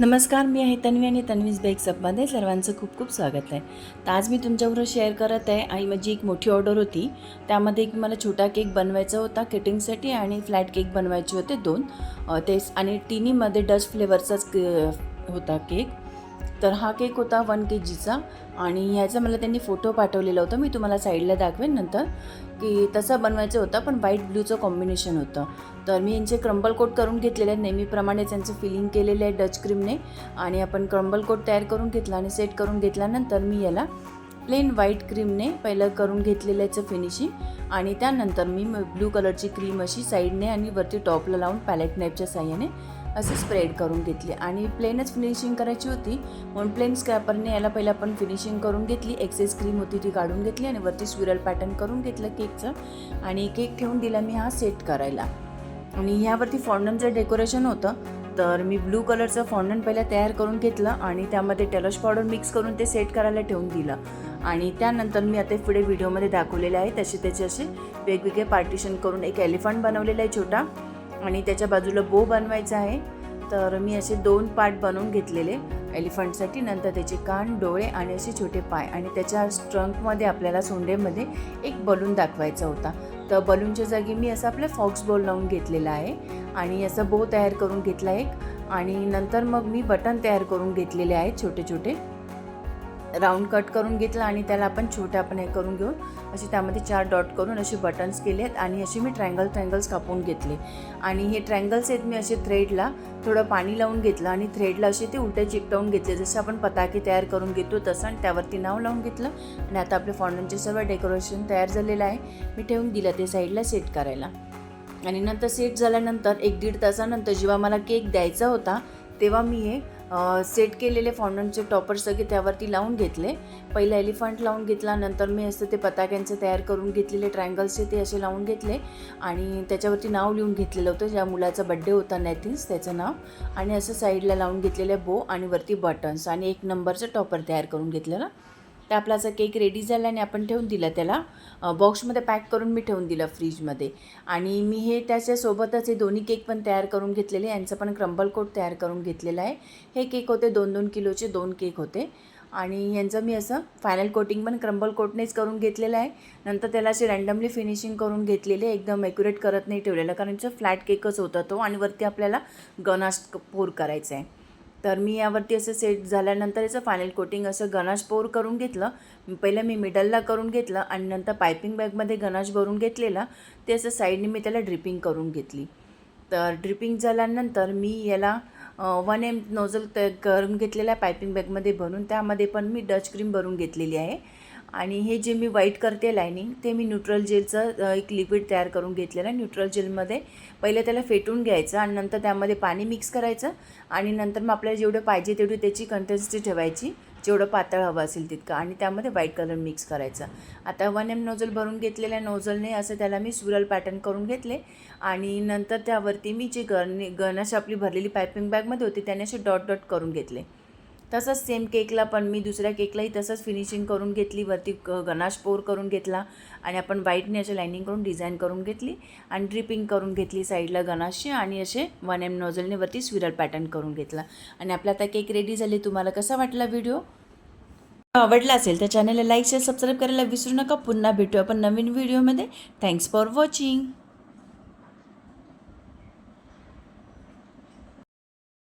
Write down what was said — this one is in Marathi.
नमस्कार मी आहे तन्वी आणि तन्वीज बेक अपमध्ये सर्वांचं खूप खूप स्वागत आहे. तर आज मी तुमच्याबरोबर शेअर करत आहे आणि माझी एक मोठी ऑर्डर होती. त्यामध्ये एक मला छोटा केक बनवायचा होता कटिंगसाठी आणि फ्लॅट केक बनवायचे होते दोन. तेच ते आणि तिन्हीमध्ये डस्ट फ्लेवरचाच होता केक तर हा केक होता वन के जीचा आणि ह्याचा मला त्यांनी फोटो पाठवलेला होता. मी तुम्हाला साईडला दाखवेन नंतर की तसा बनवायचं होता पण व्हाईट ब्लूचं कॉम्बिनेशन होतं. तर मी यांचे क्रम्बल कोट करून घेतलेले आहेत. नेहमीप्रमाणे त्यांचं फिलिंग केलेलं आहे डच क्रीमने. आणि आपण क्रम्बल कोट तयार करून घेतला आणि सेट करून घेतल्यानंतर मी याला प्लेन व्हाईट क्रीमने पहिलं करून घेतलेल्याचं फिनिशिंग. आणि त्यानंतर मी ब्लू कलरची क्रीम अशी साईडने आणि वरती टॉपला लावून पॅलेट नाईपच्या साह्याने असे स्प्रेड करून घेतले. आणि प्लेनच फिनिशिंग करायची होती म्हणून प्लेन स्क्रॅपरने याला पहिलं आपण फिनिशिंग करून घेतली. एक्सेस क्रीम होती ती काढून घेतली आणि वरती स्विरल पॅटर्न करून घेतलं केकचं आणि केक ठेवून दिला मी हा सेट करायला. आणि ह्यावरती फॉन्डनचं डेकोरेशन होतं तर मी ब्लू कलरचं फॉन्डन पहिला तयार करून घेतलं आणि त्यामध्ये टेलश पावडर मिक्स करून ते सेट करायला ठेवून दिलं. आणि त्यानंतर मी आता पुढे व्हिडिओमध्ये दाखवलेले आहे. तसे त्याचे असे वेगवेगळे पार्टिशन करून एक एलिफंट बनवलेला आहे छोटा. आणि त्याच्या बाजूला बो बनवायचा आहे. तर मी असे दोन पार्ट बनवून घेतलेले एलिफंटसाठी. नंतर त्याचे कान डोळे आणि असे छोटे पाय. आणि त्याच्या स्ट्रंकमध्ये आपल्याला सोंडेमध्ये एक बलून दाखवायचा होता. तर बलूनच्या जागी मी असं आपलं फॉक्स बॉल लावून घेतलेला आहे. आणि असं बो तयार करून घेतला एक. आणि नंतर मग मी बटन तयार करून घेतलेले आहेत छोटे छोटे राऊंड कट करून घेतला आणि त्याला आपण छोट्या आपण हे करून घेऊन असे त्यामध्ये चार डॉट करून असे बटन्स केले आहेत आणि असे मी ट्रँगल ट्रँगल्स कापून घेतले. आणि हे ट्रँगल्स आहेत मी असे थ्रेडला थोडं पाणी लावून घेतलं आणि थ्रेडला असे ते उलटे चिकटवून घेतले. जसं आपण पताके तयार करून घेतो तसं आणि त्यावरती नाव लावून घेतलं आणि आता आपले फॉन्डनचे सर्व डेकोरेशन तयार झालेलं आहे. मी ठेवून दिलं ते साईडला सेट करायला. आणि नंतर सेट झाल्यानंतर एक दीड तासानंतर जेव्हा मला केक द्यायचा होता तेव्हा मी हे सेट केलेले फॉन्डनचे टॉपर सगळे त्यावरती लावून घेतले. पहिला एलिफंट लावून घेतला नंतर मी असं ते पताक्यांचे तयार करून घेतलेले ट्रायंगल्सचे ते असे लावून घेतले. आणि त्याच्यावरती नाव लिहून घेतलेलं होतं ज्या मुलाचा बड्डे होता नॅथिन्स त्याचं नाव. आणि असं साईडला लावून घेतलेले बो आणि वरती बटन्स आणि एक नंबरचं टॉपर तयार करून घेतलेलं. तर आपला असा केक रेडी झाला आणि आपण ठेवून दिला त्याला. बॉक्समध्ये पॅक करून मी ठेवून दिलं फ्रीजमध्ये आणि मी हे त्याच्यासोबतच हे दोन्ही केक पण तयार करून घेतलेले. यांचं पण क्रंबल कोट तयार करून घेतलेलं आहे. हे केक होते दोन दोन किलोचे दोन केक होते. आणि यांचं मी असं फायनल कोटिंग पण क्रंबल कोटनेच करून घेतलेलं आहे. नंतर त्याला असे रँडमली फिनिशिंग करून घेतलेले. एकदम ॲक्युरेट करत नाही ठेवलेलं. कारण फ्लॅट केकच होता तो आणि वरती आपल्याला गनाश पोर करायचा आहे. तर मी यावरती असं सेट झाल्यानंतर याचं फायनल कोटिंग असं गणाश पोर करून घेतलं. पहिलं मी मिडलला करून घेतलं आणि नंतर पायपिंग बॅगमध्ये गनाश भरून घेतलेला. ते असं साईडने मी त्याला ड्रिपिंग करून घेतली. तर ड्रिपिंग झाल्यानंतर मी याला वन एम नोझल त करून घेतलेल्या आहे पायपिंग बॅगमध्ये भरून त्यामध्ये पण मी डच क्रीम भरून घेतलेली आहे. आणि हे जे मी व्हाईट करते लायनिंग ते मी न्यूट्रल जेलचं एक लिक्विड तयार करून घेतलेलं आहे. न्यूट्रल जेलमध्ये पहिले त्याला फेटून घ्यायचं आणि नंतर त्यामध्ये पाणी मिक्स करायचं आणि नंतर मग आपल्याला जेवढं पाहिजे तेवढी त्याची कंटेन्सिटी ठेवायची. जेवढं पातळ हवं असेल तितकं आणि त्यामध्ये व्हाईट कलर मिक्स करायचा. आता वन एम नोझल भरून घेतलेल्या नोझलने असं त्याला मी सुरल पॅटर्न करून घेतले आणि नंतर त्यावरती मी जी गरणी गणश आपली भरलेली पायपिंग बॅगमध्ये होती त्याने असे डॉट डॉट करून घेतले. तसंच सेम केकला पण मी दुसऱ्या केकलाही तसंच फिनिशिंग करून घेतली. वरती गनाश पोर करून घेतला. आणि आपण व्हाईटने असे लाईनिंग करून डिझाईन करून घेतली. आणि ड्रिपिंग करून घेतली साईडला गनाशची आणि असे वन एम नोझलने वरती स्विरल पॅटर्न करून घेतला. आणि आपला आता केक रेडी झाले. तुम्हाला कसा वाटला व्हिडिओ आवडला असेल तर चॅनलला लाईक शेअर सबस्क्राईब करायला विसरू नका. पुन्हा भेटू आपण नवीन व्हिडिओमध्ये थँक्स फॉर वॉचिंग